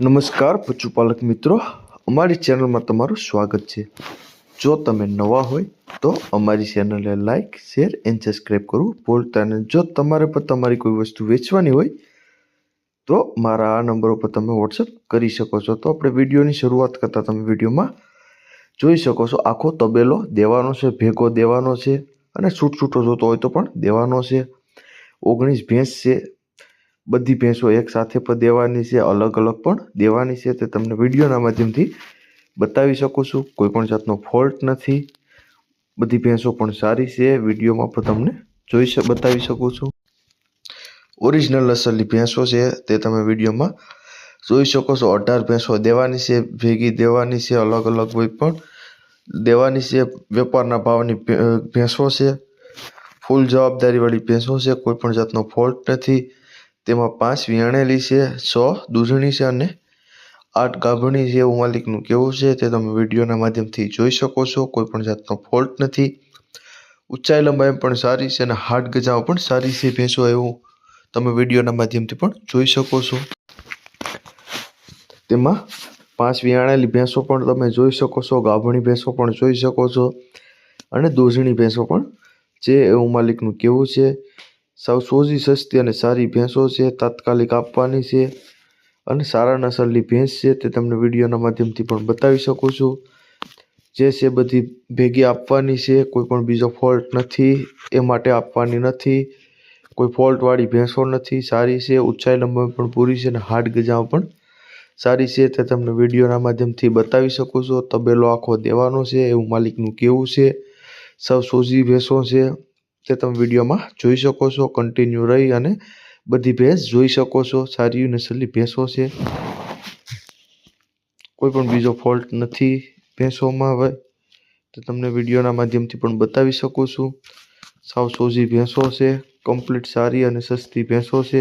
નમસ્કાર પશુપાલક મિત્રો, અમારી ચેનલમાં તમારું સ્વાગત છે. જો તમે નવા હોય તો અમારી ચેનલને લાઈક શેર એન્ડ સબસ્ક્રાઈબ કરવું ભૂલતા નહીં. જો તમારે પણ તમારી કોઈ વસ્તુ વેચવાની હોય તો મારા આ નંબર ઉપર તમે વોટ્સઅપ કરી શકો છો. તો આપણે વિડીયોની શરૂઆત કરતાં તમે વિડીયોમાં જોઈ શકો છો. આખો તબેલો દેવાનો છે, ભેગો દેવાનો છે અને છૂટ છૂટો જોતો હોય તો પણ દેવાનો છે. ઓગણીસ ભેંસ છે બધી ભેંસો એક સાથે પણ દેવાની છે, અલગ અલગ પણ દેવાની છે. તે તમને વિડીયોના માધ્યમથી બતાવી શકું છું. કોઈ પણ જાતનો ફોલ્ટ નથી. બધી ભેંસો પણ સારી છે. વિડીયોમાં પણ તમને જોઈ બતાવી શકું છું. ઓરિજિનલ અસલી ભેંસો છે. તે તમે વિડીયોમાં જોઈ શકો છો. અઢાર ભેંસો દેવાની છે, ભેગી દેવાની છે, અલગ અલગ કોઈ પણ દેવાની છે. વેપારના ભાવની ભેંસો છે. ફૂલ જવાબદારીવાળી ભેંસો છે. કોઈ પણ જાતનો ફોલ્ટ નથી. તેમાં પાંચ વિયાણેલી છે, છ દૂધણી છે અને આઠ ગાભણી છે. એવું માલિકનું કેવું છે તે તમે વિડીયોના માધ્યમથી જોઈ શકો છો. કોઈપણ જાતનો ફોલ્ટ નથી. ઊંચાઈ લંબાઈ પણ સારી છે અને હાડ ગજાઓ પણ સારી છે ભેંસો એવું તમે વિડીયોના માધ્યમથી પણ જોઈ શકો છો. તેમાં પાંચ વિયાણેલી ભેંસો પણ તમે જોઈ શકો છો. ગાભણી ભેંસો પણ જોઈ શકો છો. અને દૂધણી ભેંસો પણ જે એવું માલિકનું કેવું છે. સાવ સોજી સસ્તી અને સારી ભેંસો છે, તાત્કાલિક આપવાની છે અને સારા નસલની ભેંસ છે તે તમને વિડીયોના માધ્યમથી પણ બતાવી શકું છું. જે છે બધી ભેગી આપવાની છે, કોઈ પણ બીજો ફોલ્ટ નથી, એ માટે આપવાની નથી. કોઈ ફોલ્ટવાળી ભેંસો નથી, સારી છે, ઊંચાઈ લંબાઈ પણ પૂરી છે અને હાડ ગજાઓ પણ સારી છે તે તમને વિડીયોના માધ્યમથી બતાવી શકું છું. તબેલો આખો દેવાનો છે, એવું માલિકનું કેવું છે. સૌ સોજી ભેંસો છે. તે તમે વિડીયોમાં જોઈ શકો છો કન્ટિન્યુ રહી અને બધી ભેંસ જોઈ શકો છો. સારી નસલની ભેંસો છે. કોઈ પણ બીજો ફોલ્ટ નથી ભેંસોમાં હવે. તો તમને વિડીયોના માધ્યમથી પણ બતાવી શકું છું. સાવ સોજી ભેંસો છે કમ્પ્લીટ સારી અને સસ્તી ભેંસો છે.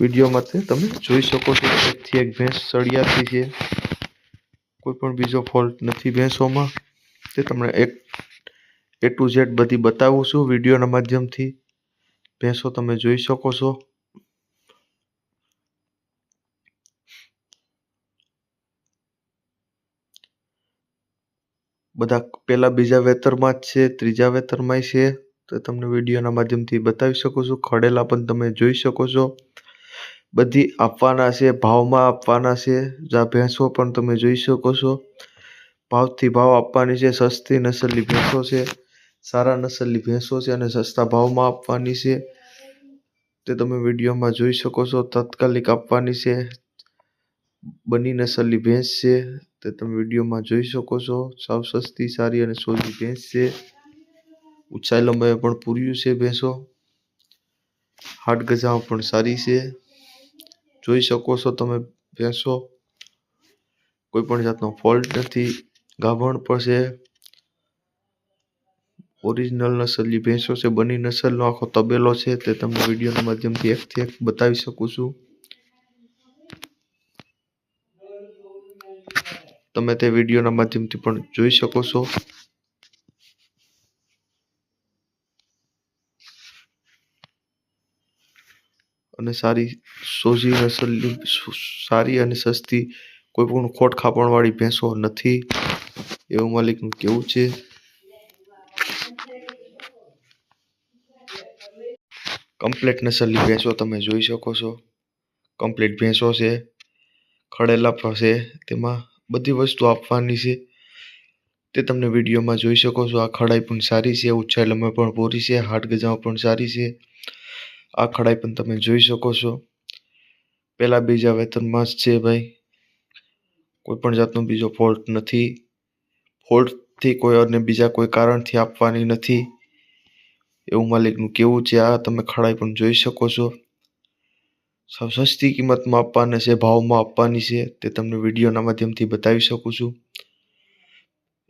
વિડીયોમાં તે તમે જોઈ શકો છો. એકથી એક ભેંસ સળિયાતી છે. કોઈ પણ બીજો ફોલ્ટ નથી ભેંસોમાં. તે તમને એક એ ટુ ઝેડ બધી બતાવું છું વિડીયોના માધ્યમથી. ભેંસો, તમે જોઈ શકો છો. બધા પહેલાં બીજા વેતરમાં જ છે, ત્રીજા વેતરમાંય છે. તો તમને વિડીયોના માધ્યમથી બતાવી શકું છું. ખડેલા પણ તમે જોઈ શકો છો. બધી આપવાના છે, ભાવમાં આપવાના છે. જા ભેંસો પણ તમે જોઈ શકો છો. ભાવથી ભાવ આપવાની છે, સસ્તી નસલની ભેંસો છે. સારા નસલની ભેંસો છે અને સસ્તા ભાવમાં આપવાની છે. તે તમે વિડીયોમાં જોઈ શકો છો. તાત્કાલિક આપવાની છે. બની નસલની ભેંસ છે. તે તમે વિડીયોમાં જોઈ શકો છો. સાવ સસ્તી, સારી અને સોજી ભેંસ છે. ઊંચાઈ લંબાઈ પણ પૂર્યું છે ભેંસો. હાડ ગજાઓ પણ સારી છે. જોઈ શકો છો તમે ભેંસો. કોઈ પણ જાતનો ફોલ્ટ નથી. ગાભણ પણ છે. ઓરિજિનલ નસલની ભેંસો છે, બની નસલનો આખો તબેલો છે, તે તમને વિડીયોના માધ્યમથી એકથી એક બતાવી શકું છું. તમે તે વિડીયોના માધ્યમથી પણ જોઈ શકો છો. અને સારી, સોજી નસલની સારી અને સસ્તી કોઈ પણ ખોટ ખાપણવાળી ભેંસો નથી. એવું માલિકનું કેવું છે? કમ્પ્લેટ નસલની ભેંસો તમે જોઈ શકો છો. કમ્પ્લીટ ભેંસો છે, ખડેલા છે, તેમાં બધી વસ્તુ આપવાની છે. તે તમને વિડીયોમાં જોઈ શકો છો. આ ખડાઈ પણ સારી છે ઉછાઈ લંબાઈ પણ પૂરી છે હાટ ગજાઓ પણ સારી છે. આ ખડાઈ પણ તમે જોઈ શકો છો. પહેલાં બીજા વેતનમાં જ છે ભાઈ. કોઈ પણ જાતનો બીજો ફોલ્ટ નથી. ફોલ્ટથી કોઈ અને બીજા કોઈ કારણથી આપવાની નથી. એવું માલિકનું કેવું છે? આ તમે ખડાઈ પણ જોઈ શકો છો. સાવ સસ્તી કિંમતમાં આપવાના છે, ભાવમાં આપવાની છે, તે તમને વિડીયોના માધ્યમથી બતાવી શકું છું.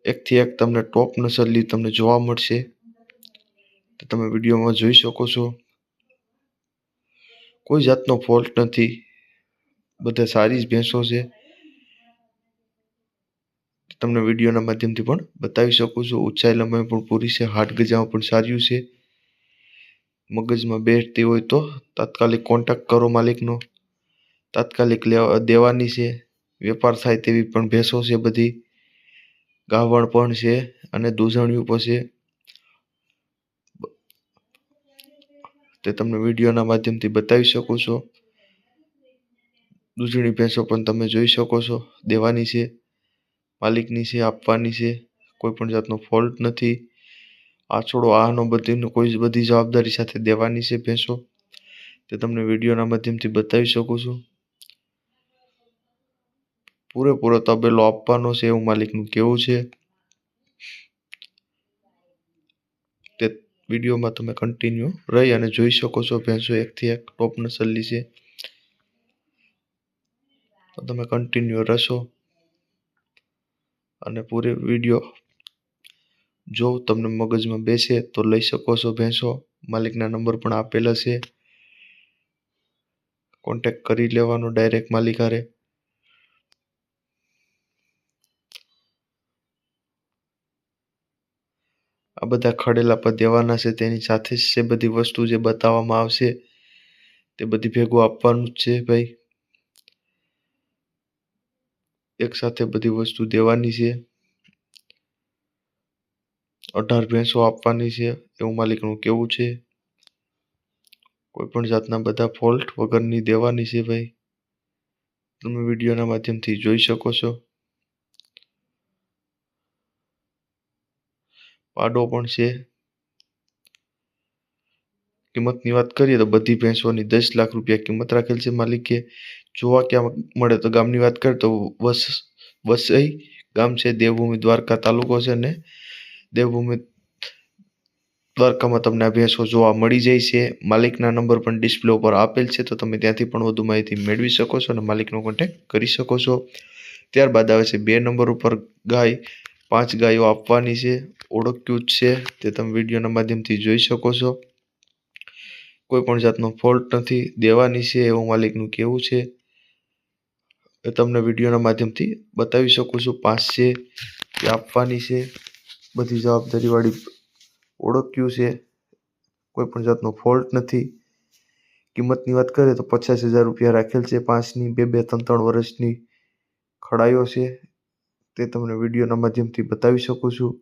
એકથી એક તમને ટોપ નસલી તમને જોવા મળશે. તે તમે વિડીયોમાં જોઈ શકો છો. કોઈ જાતનો ફોલ્ટ નથી. બધા સારી જ ભેંસો છે. તમને વિડીયોના માધ્યમથી પણ બતાવી શકું છું. ઊંચાઈ લંબાઈ પણ પૂરી છે હાટ ગજામાં પણ સારી છે. મગજમાં બેસતી હોય તો તાત્કાલિક કોન્ટેક્ટ કરો માલિકનો. તાત્કાલિક લેવા, દેવાની છે. વેપાર થાય તેવી પણ ભેંસો છે બધી. ગાવણ પણ છે અને દૂધણિયું પણ છે. તે તમને વિડીયોના માધ્યમથી બતાવી શકું છો. દૂધણી ભેંસો પણ તમે જોઈ શકો છો. દેવાની છે, માલિકની છે, આપવાની છે. કોઈ પણ જાતનો ફોલ્ટ નથી. આછોડો આનો બધીનો કોઈ બધી જવાબદારી સાથે દેવાની છે ભેંસો? તે તમને વિડીયોના માધ્યમથી બતાવી શકું છું. પૂરેપૂરો તબેલો આપવાનો છે એવું માલિકનું કેવું છે. તે વિડીયોમાં તમે કન્ટિન્યુ રહી અને જોઈ શકો છો ભેંસો એકથી એક ટોપ નસલની છે. તો તમે કન્ટિન્યુ રહેશો. અને પૂરે વીડિયો જો તમને મગજમાં બેસે તો લઈ શકો છો ભેંસો. માલિકના નંબર પણ આપેલા છે. કોન્ટેક્ટ કરી લેવાનો ડાયરેક્ટ માલિક આ બધા ખડેલા પર દેવાના છે. તેની સાથે જ છે બધી વસ્તુ જે બતાવવામાં આવશે તે બધી ભેગું આપવાનું જ છે ભાઈ. એક સાથે બધી વસ્તુ દેવાની છે. અઢાર ભેંસો આપવાની છે, એવું માલિકનું કેવું છે? કોઈ પણ જાતના બધા ફોલ્ટ વગરની દેવાની છે ભાઈ. તમે વિડીયોના માધ્યમથી જોઈ શકો છો. પાડો પણ છે. કિંમતની વાત કરીએ તો બધી ભેંસોની દસ લાખ રૂપિયા કિંમત રાખેલ છે માલિકે. જોવા ક્યાં મળે તો ગામની વાત કરીએ તો વસ, વસઈ ગામ છે, દેવભૂમિ દ્વારકા તાલુકો છે અને દેવભૂમિ દ્વારકામાં તમને આ જોવા મળી જાય છે માલિકના નંબર પણ ડિસ્પ્લે ઉપર આપેલ છે, તો તમે ત્યાંથી પણ વધુ માહિતી મેળવી શકો છો અને માલિકનો કોન્ટેક્ટ કરી શકો છો. ત્યારબાદ આવે છે બે નંબર ઉપર ગાય, પાંચ ગાયો આપવાની છે, ઓળખ્યું જ છે, તે તમે વિડીયોના માધ્યમથી જોઈ શકો છો. કોઈ પણ જાતનો ફોલ્ટ નથી, દેવાની છે એવું માલિકનું કહેવું છે. એ તમને વિડીયોના માધ્યમથી બતાવી શકું છું, પાંચ છે તે આપવાની છે. બધી જવાબદારીવાળી ઓળખ્યું છે. કોઈ પણ જાતનો ફોલ્ટ નથી. કિંમતની વાત કરીએ તો પચાસ હજાર રૂપિયા રાખેલ છે પાંચની, બે બે, ત્રણ ત્રણ વર્ષની ખડાઈઓ છે. તે તમને વિડીયોના માધ્યમથી બતાવી શકું છું.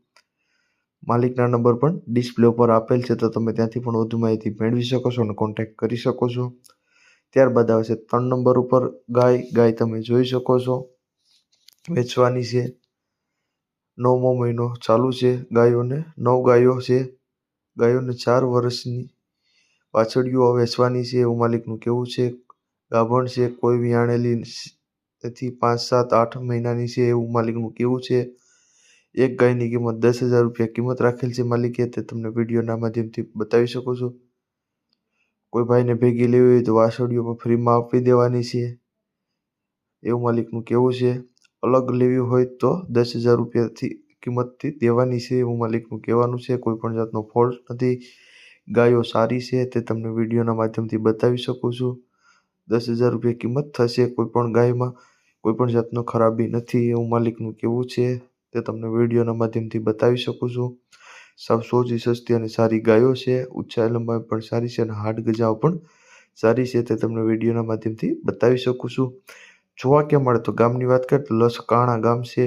માલિકના નંબર પણ ડિસ્પ્લે ઉપર આપેલ છે તો તમે ત્યાંથી પણ વધુ માહિતી મેળવી શકો છો અને કોન્ટેક્ટ કરી શકો છો. ત્યારબાદ આવે છે ત્રણ નંબર ઉપર ગાય. ગાય તમે જોઈ શકો છો. વેચવાની છે. નવમો મહિનો ચાલુ છે ગાયોને. નવ ગાયો છે. ગાયોને ચાર વર્ષની વાછડીઓ વેચવાની છે એવું માલિકનું કેવું છે. ગાભણ છે, કોઈ વિયાણેલી તેથી પાંચ, સાત, આઠ મહિનાની છે એવું માલિકનું કેવું છે. એક ગાયની કિંમત દસ હજાર રૂપિયા કિંમત રાખેલ છે માલિકે, તે તમને વિડીયોના માધ્યમથી બતાવી શકો છો. કોઈ ભાઈને ભેગી લેવી હોય તો વાસળીઓ પણ ફ્રીમાં આપી દેવાની છે એવું માલિકનું કેવું છે. અલગ લેવી હોય તો દસ હજાર રૂપિયાથી કિંમતથી દેવાની છે એવું માલિકનું કહેવાનું છે. કોઈ પણ જાતનો ફોલ્ટ નથી. ગાયો સારી છે તે તમને વિડીયોના માધ્યમથી બતાવી શકું છું. દસ હજાર રૂપિયા કિંમત થશે કોઈ પણ ગાયમાં. કોઈ પણ જાતનો ખરાબી નથી એવું માલિકનું કહેવું છે તે તમને વિડીયોના માધ્યમથી બતાવી શકું છું. સાવ સોજી સસ્તી અને સારી ગાયો છે. ઊંચાઈ લંબાઈ પણ સારી છે અને હાડ ગજાઓ પણ સારી છે તે તમને વિડીયોના માધ્યમથી બતાવી શકું છું. જોવા ક્યાં મળે તો ગામની વાત કરીએ તો લસકાણા ગામ છે,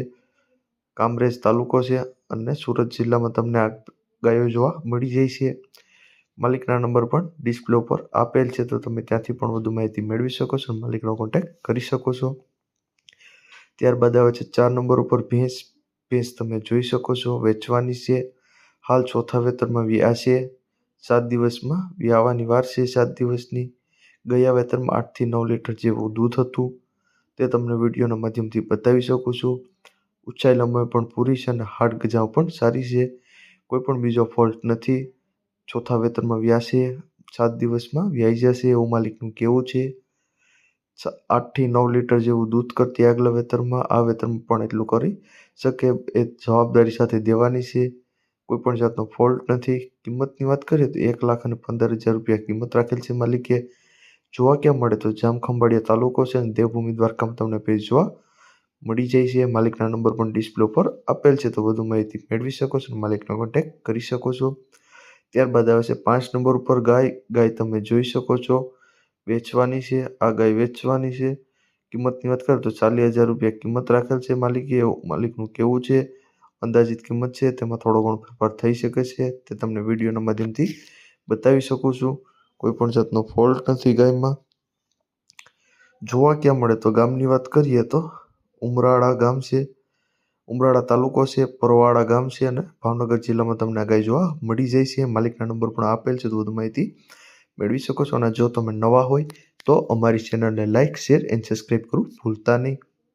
કામરેજ તાલુકો છે અને સુરત જિલ્લામાં તમને આ ગાયો જોવા મળી જાય છે. માલિકના નંબર પણ ડિસ્પ્લે ઉપર આપેલ છે, તો તમે ત્યાંથી પણ વધુ માહિતી મેળવી શકો છો માલિકનો કોન્ટેક્ટ કરી શકો છો. ત્યારબાદ આવે છે, ચાર નંબર ઉપર ભેંસ ભેંસ તમે જોઈ શકો છો, વેચવાની છે. હાલ ચોથા વેતરમાં વ્યા છે, સાત દિવસમાં વ્યાવાની વાર છે સાત દિવસની. ગયા વેતરમાં આઠથી નવ લીટર જેવું દૂધ હતું. તે તમને વિડીયોના માધ્યમથી બતાવી શકું છું. ઊંચાઈ લંબાઈ પણ પૂરી છે અને હાડ ગજાઓ પણ સારી છે. કોઈ પણ બીજો ફોલ્ટ નથી. ચોથા વેતરમાં વ્યાસે, સાત દિવસમાં વ્યાઈ જશે એવું માલિકનું કહેવું છે. આઠથી નવ લીટર જેવું દૂધ કરતી આગલા વેતરમાં, આ વેતરમાં પણ એટલું કરી શકે એ જવાબદારી સાથે દેવાની છે. કોઈ પણ જાતનો ફોલ્ટ નથી. કિંમતની વાત કરીએ તો એક લાખ અને પંદર હજાર રૂપિયા કિંમત રાખેલ છે માલિકે. જોવા ક્યાં મળે તો જામખંભાળિયા તાલુકો છે અને દેવભૂમિ દ્વારકામાં તમને પેજ જોવા મળી જાય છે. માલિકના નંબર પણ ડિસ્પ્લે ઉપર આપેલ છે. તો વધુ માહિતી મેળવી શકો છો માલિકનો કોન્ટેક્ટ કરી શકો છો. ત્યારબાદ આવે છે પાંચ નંબર ઉપર ગાય. ગાય તમે જોઈ શકો છો. વેચવાની છે. આ ગાય વેચવાની છે. કિંમતની વાત કરીએ તો ચાલીસ હજાર રૂપિયા કિંમત રાખેલ છે માલિકે. માલિકનું કેવું છે? અંદાજિત કિંમત છે. તેમાં થોડો ઘણો ફેરફાર થઈ શકે છે. તે તમને વિડીયોના માધ્યમથી બતાવી શકું છું. કોઈ પણ જાતનો ફોલ્ટ નથી ગાયમાં જોવા ક્યાં મળે તો ગામની વાત કરીએ તો ઉમરાળા ગામ છે, ઉમરાળા તાલુકો છે, પરવાળા ગામ છે અને ભાવનગર જિલ્લામાં તમને આ ગાય જોવા મળી જાય છે. માલિકના નંબર પણ આપેલ છે, તો વધુ માહિતી મેળવી શકો છો અને જો તમે નવા હોય તો અમારી ચેનલને લાઇક શેર એન્ડ સબસ્ક્રાઈબ કરવું ભૂલતા નહીં.